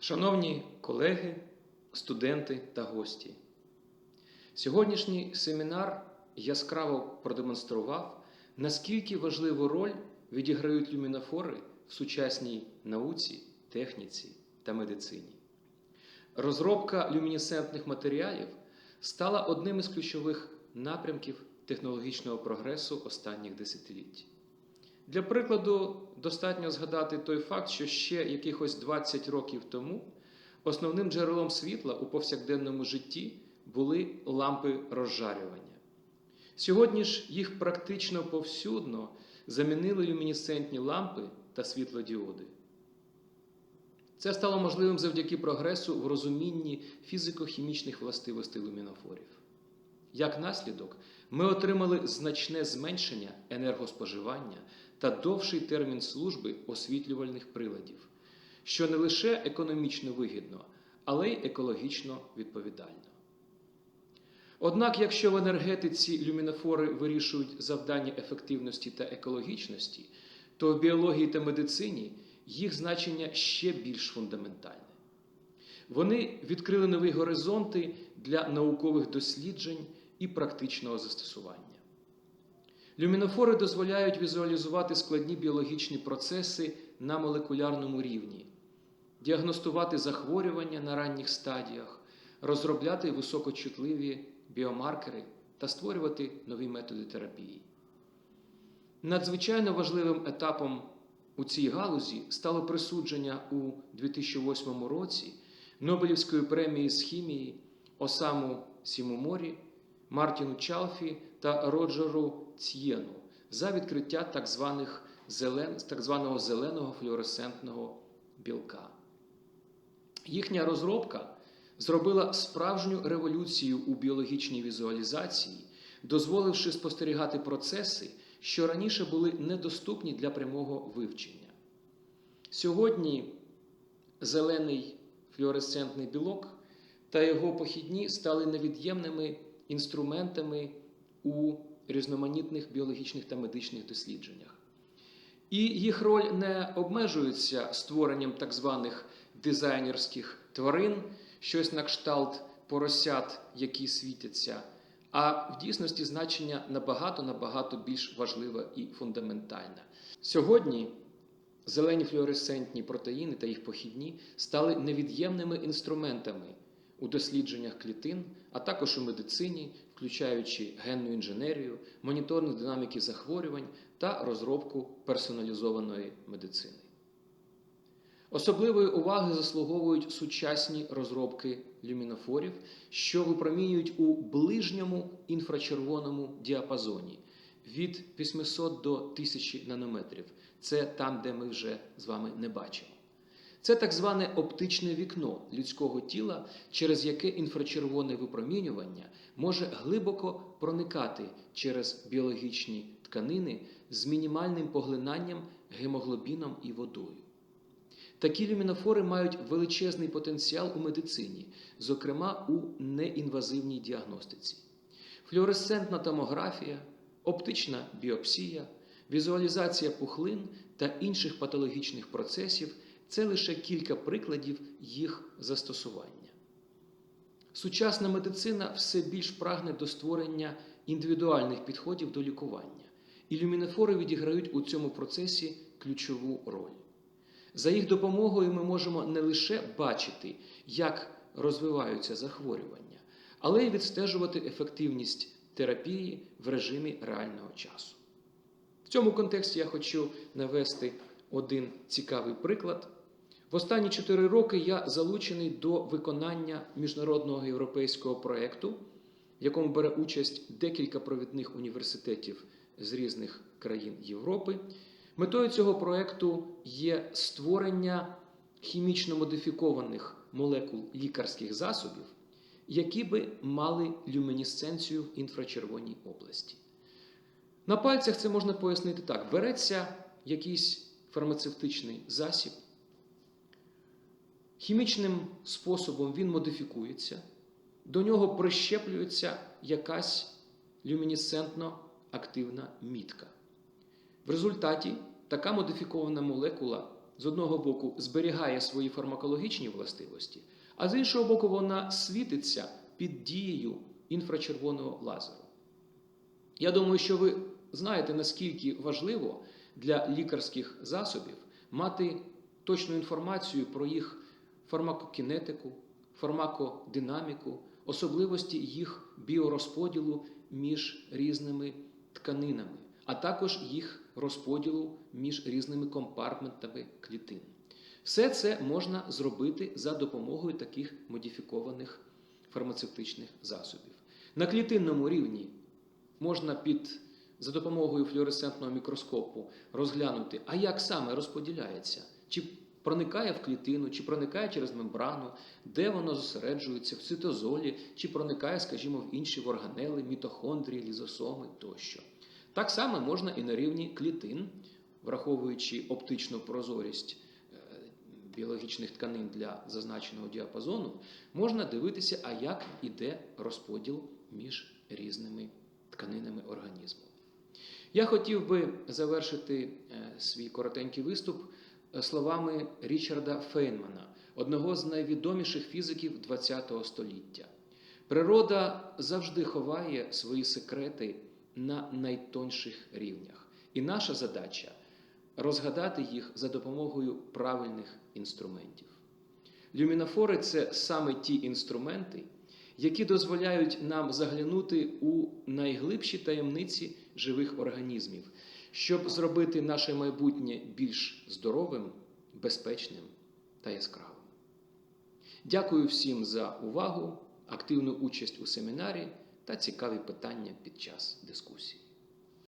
Шановні колеги, студенти та гості, сьогоднішній семінар яскраво продемонстрував, наскільки важливу роль відіграють люмінофори в сучасній науці, техніці та медицині. Розробка люмінесцентних матеріалів стала одним із ключових напрямків технологічного прогресу останніх десятиліть. Для прикладу, достатньо згадати той факт, що ще якихось 20 років тому основним джерелом світла у повсякденному житті були лампи розжарювання. Сьогодні ж їх практично повсюдно замінили люмінесцентні лампи та світлодіоди. Це стало можливим завдяки прогресу в розумінні фізико-хімічних властивостей люмінофорів. Як наслідок, ми отримали значне зменшення енергоспоживання та довший термін служби освітлювальних приладів, що не лише економічно вигідно, але й екологічно відповідально. Однак, якщо в енергетиці люмінофори вирішують завдання ефективності та екологічності, то в біології та медицині їх значення ще більш фундаментальне. Вони відкрили нові горизонти для наукових досліджень і практичного застосування. Люмінофори дозволяють візуалізувати складні біологічні процеси на молекулярному рівні, діагностувати захворювання на ранніх стадіях, розробляти високочутливі біомаркери та створювати нові методи терапії. Надзвичайно важливим етапом у цій галузі стало присудження у 2008 році Нобелівської премії з хімії Осаму Сімоморі, Мартіну Чалфі та Роджеру Ц'єну за відкриття так, званих зелен, так званого зеленого флуоресцентного білка. Їхня розробка зробила справжню революцію у біологічній візуалізації, дозволивши спостерігати процеси, що раніше були недоступні для прямого вивчення. Сьогодні зелений флуоресцентний білок та його похідні стали невід'ємними інструментами у різноманітних біологічних та медичних дослідженнях. І їх роль не обмежується створенням так званих дизайнерських тварин, щось на кшталт поросят, які світяться, а в дійсності значення набагато-набагато більш важливе і фундаментальне. Сьогодні зелені флуоресцентні протеїни та їх похідні стали невід'ємними інструментами у дослідженнях клітин, а також у медицині, включаючи генну інженерію, моніторинг динаміки захворювань та розробку персоналізованої медицини. Особливої уваги заслуговують сучасні розробки люмінофорів, що випромінюють у ближньому інфрачервоному діапазоні від 800 до 1000 нанометрів. Це там, де ми вже з вами не бачимо. Це так зване оптичне вікно людського тіла, через яке інфрачервоне випромінювання може глибоко проникати через біологічні тканини з мінімальним поглинанням гемоглобіном і водою. Такі люмінофори мають величезний потенціал у медицині, зокрема у неінвазивній діагностиці. Флюоресцентна томографія, оптична біопсія, візуалізація пухлин та інших патологічних процесів це лише кілька прикладів їх застосування. Сучасна медицина все більш прагне до створення індивідуальних підходів до лікування, і відіграють у цьому процесі ключову роль. За їх допомогою ми можемо не лише бачити, як розвиваються захворювання, але й відстежувати ефективність терапії в режимі реального часу. В цьому контексті я хочу навести один цікавий приклад. В останні чотири роки я залучений до виконання міжнародного європейського проєкту, в якому бере участь декілька провідних університетів з різних країн Європи. Метою цього проєкту є створення хімічно модифікованих молекул лікарських засобів, які би мали люмінесценцію в інфрачервоній області. На пальцях це можна пояснити так: береться якийсь фармацевтичний засіб, хімічним способом він модифікується, до нього прищеплюється якась люмінесцентно активна мітка. В результаті така модифікована молекула з одного боку зберігає свої фармакологічні властивості, а з іншого боку, вона світиться під дією інфрачервоного лазеру. Я думаю, що ви знаєте, наскільки важливо для лікарських засобів мати точну інформацію про їх фармакокінетику, фармакодинаміку, особливості їх біорозподілу між різними тканинами, а також їх розподілу між різними компартментами клітин. Все це можна зробити за допомогою таких модифікованих фармацевтичних засобів. На клітинному рівні можна під за допомогою флюоресцентного мікроскопу розглянути, а як саме розподіляється, чи проникає в клітину, чи проникає через мембрану, де воно зосереджується в цитозолі, чи проникає, скажімо, в інші органели, мітохондрії, лізосоми тощо. Так само можна і на рівні клітин, враховуючи оптичну прозорість е, біологічних тканин для зазначеного діапазону, можна дивитися, а як іде розподіл між різними тканинами організму. Я хотів би завершити е, свій коротенький виступ словами Річарда Фейнмана, одного з найвідоміших фізиків ХХ століття. Природа завжди ховає свої секрети на найтонших рівнях, і наша задача розгадати їх за допомогою правильних інструментів. Люмінофори це саме ті інструменти, які дозволяють нам заглянути у найглибші таємниці живих організмів, щоб зробити наше майбутнє більш здоровим, безпечним та яскравим. Дякую всім за увагу, активну участь у семінарі та цікаві питання під час дискусії.